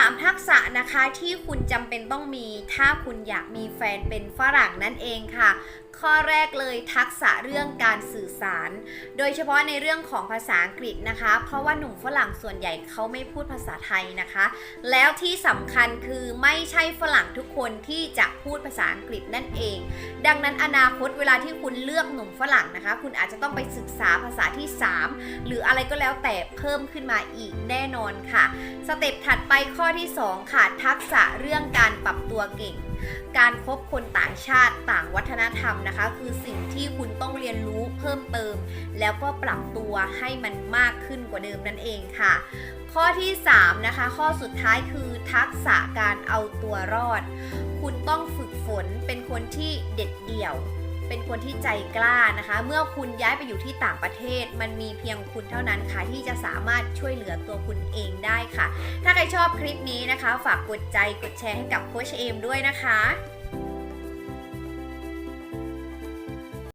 3 ทักษะนะคะที่คุณจำเป็นต้องมี ถ้าคุณอยากมีแฟนเป็นฝรั่งนั่นเองค่ะ ข้อแรกเลยทักษะเรื่องการสื่อสาร โดยเฉพาะในเรื่องของภาษาอังกฤษนะคะ เพราะว่าหนุ่มฝรั่งส่วนใหญ่เขาไม่พูดภาษาไทยนะคะ แล้วที่สำคัญคือไม่ใช่ฝรั่งทุกคนที่จะพูดภาษาอังกฤษนั่นเอง ดังนั้นอนาคตเวลาที่คุณเลือกหนุ่มฝรั่งนะคะ คุณอาจจะต้องไปศึกษาภาษาที่ 3 หรืออะไรก็แล้วแต่เพิ่มขึ้นมาอีกแน่นอนค่ะ สเต็ปถัดไปข้ออที่ 2 ค่ะทักษะเรื่องการปรับตัวเก่ง การคบคนต่างชาติต่างวัฒนธรรมนะคะ คือสิ่งที่คุณต้องเรียนรู้เพิ่มเติม แล้วก็ปรับตัวให้มันมากขึ้นกว่าเดิมนั่นเองค่ะ ข้อที่ 3 นะคะ ข้อสุดท้ายคือทักษะการเอาตัวรอด คุณต้องฝึกฝนเป็นคนที่เด็ดเดี่ยว เป็นคนที่ใจกล้านะคะ เมื่อคุณย้ายไปอยู่ที่ต่างประเทศ มันมีเพียงคุณเท่านั้นค่ะ ที่จะสามารถช่วยเหลือตัวคุณเองได้ค่ะ ถ้าใครชอบคลิปนี้นะคะ ฝากกดใจกดแชร์ให้กับโคชเอมด้วยนะคะ